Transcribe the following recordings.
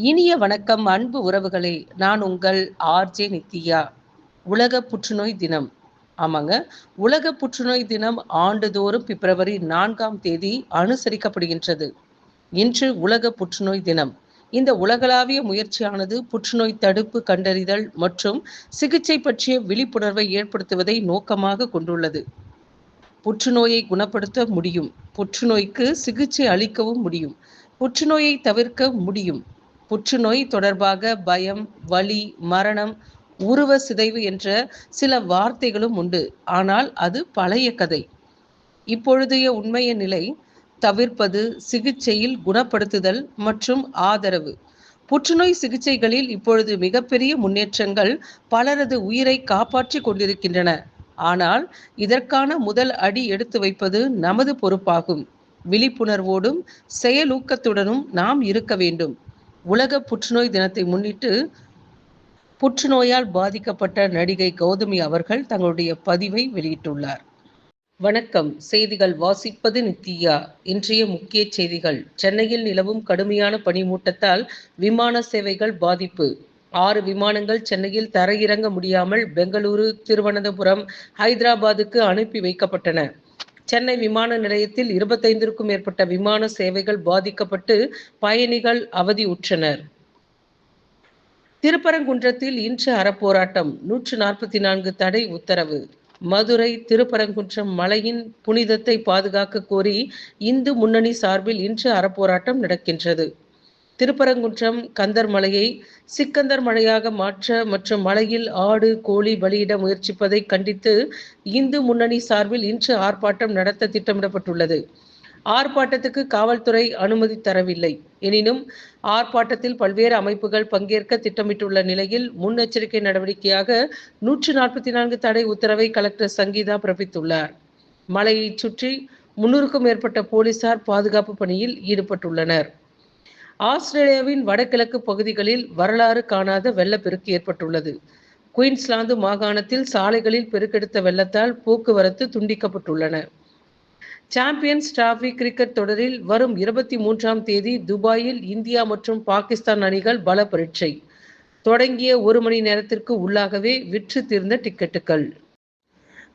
இனிய வணக்கம் அன்பு உறவுகளே. நான் உங்கள் ஆர்ஜே நித்யா. உலக புற்றுநோய் தினம். ஆமாங்க. உலக புற்றுநோய் தினம் ஆண்டுதோறும் பிப்ரவரி நான்காம் தேதி அனுசரிக்கப்படுகின்றது. இன்று உலக புற்றுநோய் தினம். இந்த உலகளாவிய முயற்சியானது புற்றுநோய் தடுப்பு கண்டறிதல் மற்றும் சிகிச்சை பற்றிய விழிப்புணர்வை ஏற்படுத்துவதை நோக்கமாக கொண்டுள்ளது. புற்றுநோயை குணப்படுத்த முடியும். புற்றுநோய்க்கு சிகிச்சை அளிக்கவும் முடியும். புற்றுநோயை தவிர்க்க முடியும். புற்றுநோய் தொடர்பாக பயம் வலி மரணம் உருவ சிதைவு என்ற சில வார்த்தைகளும் உண்டு. ஆனால் அது பழைய கதை. இப்பொழுதைய உண்மைய நிலை தவிர்ப்பது சிகிச்சையில் குணப்படுத்துதல் மற்றும் ஆதரவு. புற்றுநோய் சிகிச்சைகளில் இப்பொழுது மிகப்பெரிய முன்னேற்றங்கள் பலரது உயிரை காப்பாற்றி கொண்டிருக்கின்றன. ஆனால் இதற்கான முதல் அடி எடுத்து வைப்பது நமது பொறுப்பாகும். விழிப்புணர்வோடும் செயலூக்கத்துடனும் நாம் இருக்க வேண்டும். உலக புற்றுநோய் தினத்தை முன்னிட்டு புற்றுநோயால் பாதிக்கப்பட்ட நடிகை கௌதமி அவர்கள் தங்களுடைய பதிவை வெளியிட்டுள்ளார். வணக்கம். செய்திகள் வாசிப்பது நித்யா. இன்றைய முக்கிய செய்திகள். சென்னையில் நிலவும் கடுமையான பனிமூட்டத்தால் விமான சேவைகள் பாதிப்பு. ஆறு விமானங்கள் சென்னையில் தரையிறங்க முடியாமல் பெங்களூரு திருவனந்தபுரம் ஹைதராபாத்துக்கு அனுப்பி வைக்கப்பட்டன. சென்னை விமான நிலையத்தில் இருபத்தைந்திற்கும் மேற்பட்ட விமான சேவைகள் பாதிக்கப்பட்டு பயணிகள் அவதியுற்றனர் திருப்பரங்குன்றத்தில் இன்று அறப்போராட்டம். நூற்று நாற்பத்தி நான்கு தடை உத்தரவு. மதுரை திருப்பரங்குன்றம் மலையின் புனிதத்தை பாதுகாக்க கோரி இந்து முன்னணி சார்பில் இன்று அறப்போராட்டம் நடக்கின்றது. திருப்பரங்குன்றம் கந்தர் மலையை சிக்கந்தர் மலையாக மாற்ற மற்றும் மலையில் ஆடு கோழி பலியிட முயற்சிப்பதை கண்டித்து இந்து முன்னணி சார்பில் இன்று ஆர்ப்பாட்டம் நடத்த திட்டமிடப்பட்டுள்ளது. ஆர்ப்பாட்டத்துக்கு காவல்துறை அனுமதி தரவில்லை. எனினும் ஆர்ப்பாட்டத்தில் பல்வேறு அமைப்புகள் பங்கேற்க திட்டமிட்டுள்ள நிலையில் முன்னெச்சரிக்கை நடவடிக்கையாக நூற்று நாற்பத்தி நான்கு தடை உத்தரவை கலெக்டர் சங்கீதா பிறப்பித்துள்ளார். மலையைச் சுற்றி முன்னூறுக்கும் மேற்பட்ட போலீசார் பாதுகாப்பு பணியில் ஈடுபட்டுள்ளனர். ஆஸ்திரேலியாவின் வடகிழக்கு பகுதிகளில் வரலாறு காணாத வெள்ளப்பெருக்கு ஏற்பட்டுள்ளது. குயின்ஸ்லாந்து மாகாணத்தில் சாலைகளில் பெருக்கெடுத்த வெள்ளத்தால் போக்குவரத்து துண்டிக்கப்பட்டுள்ளன. சாம்பியன்ஸ் டிராபி கிரிக்கெட் தொடரில் வரும் இருபத்தி மூன்றாம் தேதி துபாயில் இந்தியா மற்றும் பாகிஸ்தான் அணிகள் பல பரீட்சை தொடங்கிய ஒரு மணி நேரத்திற்கு உள்ளாகவே விற்று தீர்ந்த டிக்கெட்டுகள்.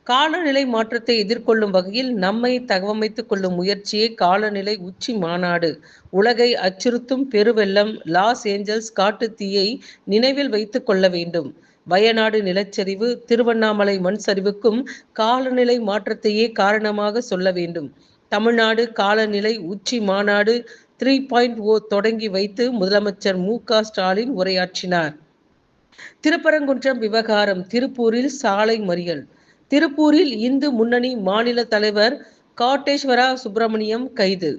காலநிலை மாற்றத்தை எதிர்கொள்ளும் வகையில் நம்மை தகவமைத்துக் கொள்ளும் முயற்சியே காலநிலை உச்சி மாநாடு. உலகை அச்சுறுத்தும் பெருவெள்ளம் லாஸ் ஏஞ்சல்ஸ் காட்டு தீயை நினைவில் வைத்துக் கொள்ள வேண்டும். வயநாடு நிலச்சரிவு திருவண்ணாமலை மண் சரிவுக்கும் காலநிலை மாற்றத்தையே காரணமாக சொல்ல வேண்டும். தமிழ்நாடு காலநிலை உச்சி மாநாடு த்ரீ பாயிண்ட் ஓ தொடங்கி வைத்து முதலமைச்சர் மு க ஸ்டாலின் உரையாற்றினார். திருப்பரங்குன்றம் விவகாரம் திருப்பூரில் சாலை மறியல். திருப்பூரில் இந்து முன்னணி மாநில தலைவர் காட்டேஸ்வரா சுப்பிரமணியம் கைது.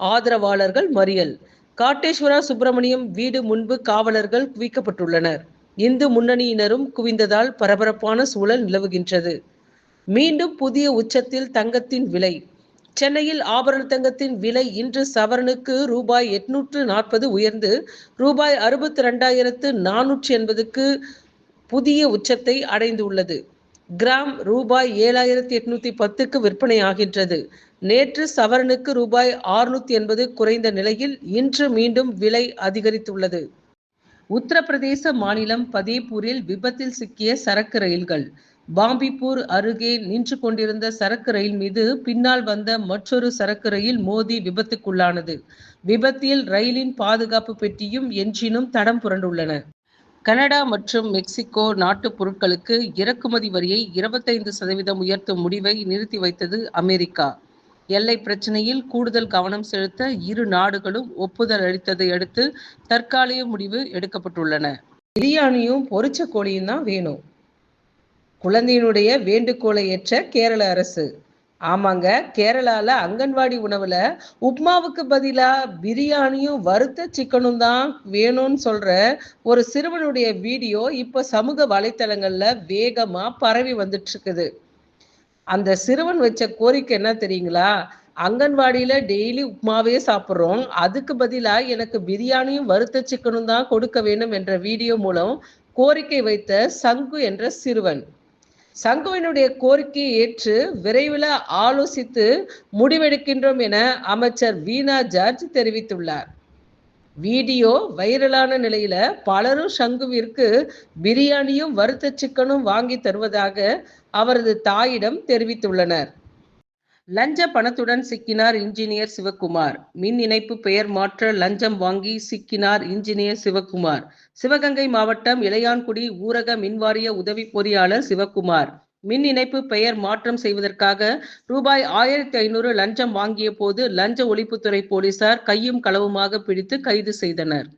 ஆதரவாளர்கள் மறியல். காட்டேஸ்வரா சுப்பிரமணியம் வீடு முன்பு காவலர்கள் குவிக்கப்பட்டுள்ளனர். இந்து முன்னணியினரும் குவிந்ததால் பரபரப்பான சூழல் நிலவுகின்றது. மீண்டும் புதிய உச்சத்தில் தங்கத்தின் விலை. சென்னையில் ஆபரண தங்கத்தின் விலை இன்று சவரனுக்கு ரூபாய் எட்நூற்று நாற்பது உயர்ந்து ரூபாய் அறுபத்தி ரெண்டாயிரத்து நானூற்றி எண்பதுக்கு புதிய உச்சத்தை அடைந்துள்ளது. கிராம் ரூபாய் ஏழாயிரத்தி எட்நூத்தி பத்துக்கு விற்பனை ஆகின்றது. நேற்று சவரனுக்கு ரூபாய் ஆறுநூத்தி எண்பது குறைந்த நிலையில் இன்று மீண்டும் விலை அதிகரித்துள்ளது. உத்தரப்பிரதேச மாநிலம் பதேபூரில் விபத்தில் சிக்கிய சரக்கு ரயில்கள். பாம்பிப்பூர் அருகே நின்று கொண்டிருந்த சரக்கு ரயில் மீது பின்னால் வந்த மற்றொரு சரக்கு ரயில் மோதி விபத்துக்குள்ளானது. விபத்தில் ரயிலின் பாதுகாப்பு பெட்டியும் என்ஜினும் தடம் புரண்டுள்ளன. கனடா மற்றும் மெக்சிகோ நாட்டு பொருட்களுக்கு இறக்குமதி வரியை இருபத்தைந்து சதவீதம் உயர்த்தும் முடிவை நிறுத்தி வைத்தது அமெரிக்கா. எல்லை பிரச்சனையில் கூடுதல் கவனம் செலுத்த இரு நாடுகளும் ஒப்புதல் அளித்ததை அடுத்து தற்காலிக முடிவு எடுக்கப்பட்டுள்ளன. பிரியாணியும் பொரிச்ச கோழியும் தான் வேணும். குழந்தையினுடைய வேண்டுகோளை ஏற்ற கேரள அரசு. ஆமாங்க. கேரளால அங்கன்வாடி உணவுல உப்மாவுக்கு பதிலா பிரியாணியும் வறுத்த சிக்கனும் தான் வேணும்னு சொல்ற ஒரு சிறுவனுடைய வீடியோ இப்ப சமூக வலைத்தளங்கள்ல வேகமா பரவி வந்துட்டு இருக்குது அந்த சிறுவன் வச்ச கோரிக்கை என்ன தெரியுங்களா? அங்கன்வாடியில டெய்லி உப்மாவே சாப்பிட்றோம். அதுக்கு பதிலா எனக்கு பிரியாணியும் வறுத்த சிக்கனும் தான் கொடுக்க வேண்டும் என்ற வீடியோ மூலம் கோரிக்கை வைத்த சங்கு என்ற சிறுவன். சங்குவினுடைய கோரிக்கையை ஏற்று விரைவில் ஆலோசித்து முடிவெடுக்கின்றோம் என அமைச்சர் வீணா ஜார்ஜ் தெரிவித்துள்ளார். வீடியோ வைரலான நிலையில பலரும் சங்குவிற்கு பிரியாணியும் வறுத்த சிக்கனும் வாங்கி தருவதாக அவரது தாயிடம் தெரிவித்துள்ளனர். லஞ்ச பணத்துடன் சிக்கினார் இன்ஜினியர் சிவக்குமார் மின் இணைப்பு பெயர் மாற்ற லஞ்சம் வாங்கி சிக்கினார் இன்ஜினியர் சிவக்குமார் சிவகங்கை மாவட்டம் இளையான்குடி ஊரக மின்வாரிய உதவி பொறியாளர் சிவக்குமார் மின் இணைப்பு பெயர் மாற்றம் செய்வதற்காக ரூபாய் ஆயிரத்தி ஐநூறு லஞ்சம் வாங்கிய போது லஞ்ச ஒழிப்புத்துறை போலீசார் கையும் களவுமாக பிடித்து கைது செய்தனர்.